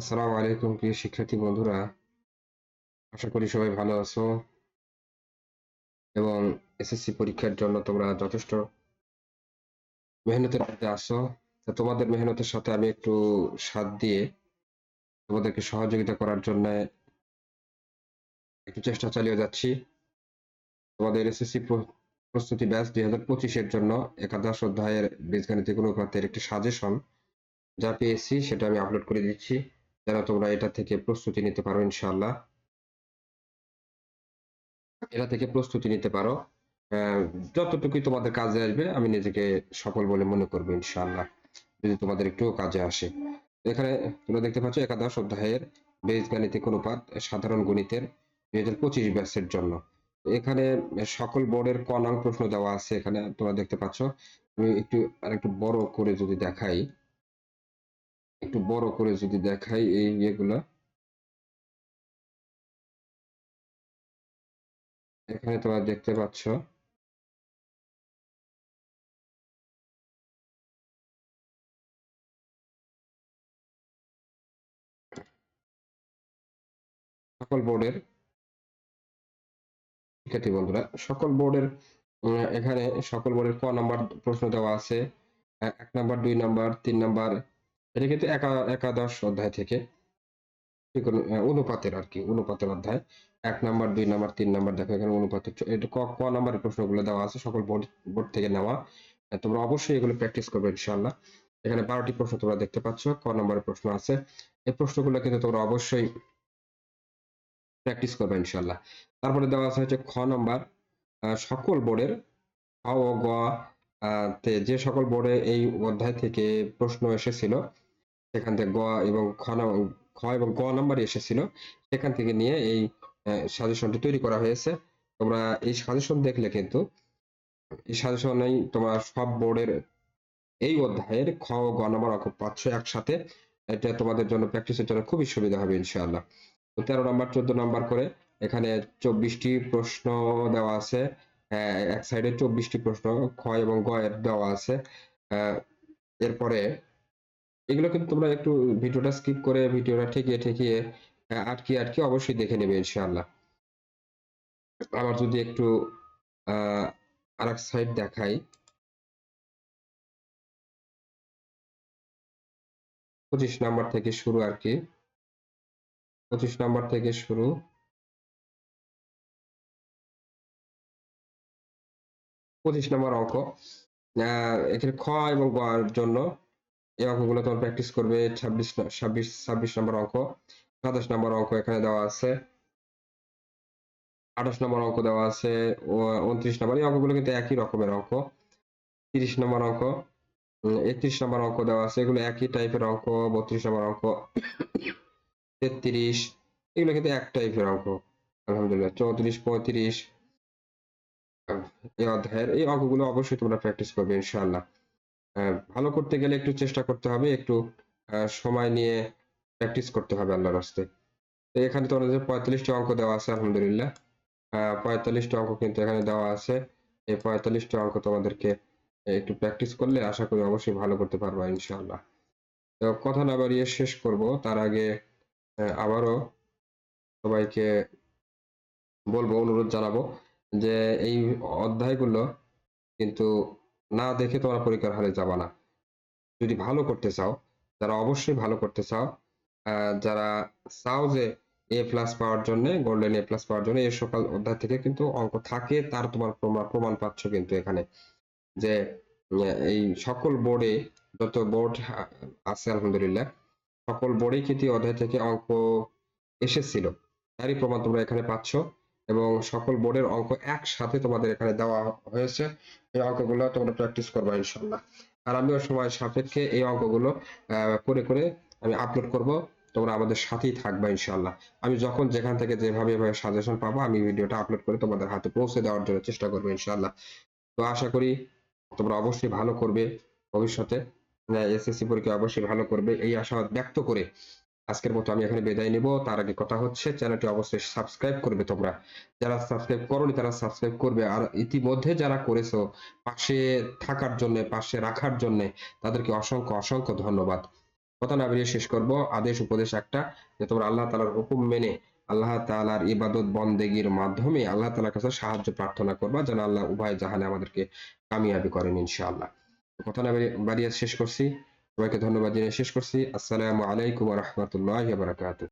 আসসালামু আলাইকুম, প্রিয় শিক্ষার্থী বন্ধুরা। আশা করি সবাই ভালো আছো এবং এসএসসি পরীক্ষার জন্য তোমরা যথেষ্ট মেহনতের মধ্যে আসো তোমাদের মেহনতের সাথে আমি একটু সাথ দিয়ে তোমাদেরকে সহযোগিতা করার জন্য একটু চেষ্টা চালিয়ে যাচ্ছি। তোমাদের এসএসসি প্রস্তুতি ব্যাচ দুই হাজার পঁচিশের জন্য একাদশ অধ্যায়ের বীজগাণিতিক অনুপাতের একটি সাজেশন যা পেয়েছি, সেটা আমি আপলোড করে দিচ্ছি। যেন তোমরা এটা থেকে প্রস্তুতি নিতে পারো, ইনশাআল্লাহ। এটা থেকে প্রস্তুতি নিতে পারো। যতটুকুই তোমাদের কাজে আসবে, আমি নিজেকে সফল বলে মনে করব, ইনশাআল্লাহ, যদি তোমাদের একটু কাজে আসে। এখানে তোমরা দেখতে পাচ্ছ, একাদশ অধ্যায়ের বীজগাণিতিক অনুপাত, সাধারণ গণিতের দুই হাজার পঁচিশ ব্যাচের জন্য। এখানে সকল বোর্ডের ক প্রশ্ন দেওয়া আছে এখানে, তোমরা দেখতে পাচ্ছ। আমি একটু আর একটু বড় করে যদি দেখাই। একটু বড় করে যদি দেখাই এই ইয়েগুলা। এখানে তোমরা দেখতে পাচ্ছ। সকল বোর্ডের শিক্ষার্থী বন্ধুরা, সকল বোর্ডের এখানে সকল বোর্ডের ক নাম্বার প্রশ্ন দেওয়া আছে। এক নাম্বার, দুই নাম্বার, তিন নাম্বার এটা কিন্তু একা, একাদশ অধ্যায় থেকে। অনুপাতের আর কি, অনুপাতের অধ্যায়। এক নাম্বার, দুই নাম্বার, তিন নাম্বার, দেখো এখানে অনুপাতের এটা ক ক নাম্বারের প্রশ্নগুলো দেওয়া আছে, সকল বোর্ড বোর্ড থেকে নেওয়া। তোমরা অবশ্যই এগুলো প্র্যাকটিস করবে, ইনশাআল্লাহ। এখানে বারোটি প্রশ্ন তোমরা দেখতে পাচ্ছ, ক নাম্বারের প্রশ্ন আছে। এই প্রশ্নগুলো কিন্তু তোমরা অবশ্যই প্র্যাকটিস করবে, ইনশাআল্লাহ। তারপরে দেওয়া আছে হচ্ছে খ নাম্বার সকল বোর্ডের খ ও গ তে যে সকল বোর্ডে এই অধ্যায় থেকে প্রশ্ন এসেছিল সেখান থেকে গ এবং খ খ এবং গ নাম্বারই এসেছিল। সেখান থেকে নিয়ে এই সাজেশনটি তৈরি করা হয়েছে। তোমরা এই সাজেশন দেখলে কিন্তু, এই সাজেশনেই তোমরা সব বোর্ডের এই অধ্যায়ের খ ও গ নাম্বার অঙ্ক পাচ্ছ একসাথে। এটা তোমাদের জন্য প্র্যাকটিসের জন্য খুবই সুবিধা হবে, ইনশাআল্লাহ। তো তেরো নাম্বার, চোদ্দ নাম্বার করে এখানে চব্বিশটি প্রশ্ন দেওয়া আছে। এক সাইডে চব্বিশটি প্রশ্ন, খ এবং গ এর দেওয়া আছে। এরপরে এগুলো কিন্তু তোমরা একটু ভিডিওটা স্কিপ করে ভিডিওটা ঠেকিয়ে ঠেকিয়ে আটকে আটকে অবশ্যই দেখে নেবে ইনশাআল্লাহ। আবার যদি একটু আর এক সাইড দেখাই। পঁচিশ নাম্বার থেকে শুরু আর কি। পঁচিশ নাম্বার থেকে শুরু। পঁচিশ নম্বর অঙ্ক। এখানে খ এবং গ জন্য এই অঙ্কগুলো তোমার প্র্যাকটিস করবে ছাব্বিশ ছাব্বিশ ছাব্বিশ নম্বর অঙ্ক, সাতাশ নম্বর অঙ্ক এখানে দেওয়া আছে। আঠাশ নম্বর অঙ্ক দেওয়া আছে উনত্রিশ নম্বর, এই অঙ্কগুলো কিন্তু একই রকমের অঙ্ক। তিরিশ নম্বর অঙ্ক একত্রিশ নম্বর অঙ্ক দেওয়া আছে, এগুলো একই টাইপের অঙ্ক, বত্রিশ নম্বর অঙ্ক, তেত্রিশ, এগুলো কিন্তু এক টাইপের অঙ্ক। আলহামদুলিল্লাহ, চৌত্রিশ, পঁয়ত্রিশ, এই অধ্যায়ের, এই অঙ্কগুলো অবশ্যই তোমরা প্র্যাকটিস করবে, ইনশাআল্লাহ। ভালো করতে গেলে একটু চেষ্টা করতে হবে একটু সময় নিয়ে প্র্যাকটিস করতে হবে আল্লাহর রাস্তে তো এখানে তোমাদের পঁয়তাল্লিশটি অঙ্ক দেওয়া আছে আলহামদুলিল্লাহ। আহ, পঁয়তাল্লিশটি অঙ্ক কিন্তু এখানে দেওয়া আছে। এই পঁয়তাল্লিশটি অঙ্ক তোমাদেরকে একটু প্র্যাকটিস করলে আশা করি অবশ্যই ভালো করতে পারবা ইনশাআল্লাহ। তো কথা না বাড়িয়ে শেষ করব। তার আগে আবারও সবাইকে বলব অনুরোধ জানাব যে এই অধ্যায়গুলো কিন্তু না দেখে তোমরা পরীক্ষার হলে যাবা না। যদি ভালো করতে চাও, যারা অবশ্যই ভালো করতে চাও যারা চাও যে এ প্লাস পাওয়ার জন্য গোল্ডেন এ প্লাস পাওয়ার জন্য এই সকল অধ্যায় থেকে কিন্তু অঙ্ক থাকে, তার তোমার প্রমা- প্রমাণ পাচ্ছ কিন্তু এখানে। যে এই সকল বোর্ডে যত বোর্ড আছে, আলহামদুলিল্লাহ, সকল বোর্ডেই কিন্তু অধ্যায় থেকে অঙ্ক এসেছিল, তারই প্রমাণ তোমরা এখানে পাচ্ছ। এবং সকল বোর্ডের অঙ্ক একসাথে তোমাদের এখানে দেওয়া হয়েছে। এই অঙ্কগুলো তোমরা প্র্যাকটিস করবে ইনশাল্লাহ আর আমিও সময় সাপেক্ষে এই অঙ্কগুলো করে করে আমি আপলোড করব। তোমরা আমাদের সাথেই থাকবে ইনশাল্লাহ আমি যখন যেখান থেকে যেভাবে এভাবে সাজেশন পাবো, আমি ভিডিওটা আপলোড করে তোমাদের হাতে পৌঁছে দেওয়ার জন্য চেষ্টা করব ইনশাল্লাহ তো আশা করি তোমরা অবশ্যই ভালো করবে ভবিষ্যতে। এসএসসি পরীক্ষা অবশ্যই ভালো করবে। এই আশাবাদ ব্যক্ত করে আজকের মতো আমি এখানে বিদায় নিব। তার আগে কথা হচ্ছে, চ্যানেলটি অবশ্যই সাবস্ক্রাইব করবে তোমরা। যারা সাবস্ক্রাইব করোনি তারা সাবস্ক্রাইব করবে। আর ইতিমধ্যে যারা করেছ, পাশে থাকার জন্য, পাশে রাখার জন্য, তাদেরকে অসংখ্য অসংখ্য ধন্যবাদ। কথা না বেরিয়ে শেষ করব। আদেশ, উপদেশ একটা, যে তোমরা আল্লাহ তাআলার হুকুম মেনে, আল্লাহ তাআলার ইবাদত বন্দেগীর মাধ্যমে আল্লাহ তাআলার কাছে সাহায্য প্রার্থনা করবা, যেন আল্লাহ উভয় জাহানে আমাদেরকে কামিয়াবি করেন ইনশাআল্লাহ। কথা না বাড়িয়ে শেষ করছি। সবাইকে ধন্যবাদ জানিয়ে শেষ করছি। আসসালামু আলাইকুম রহমতুল্লাহ বারাকাতু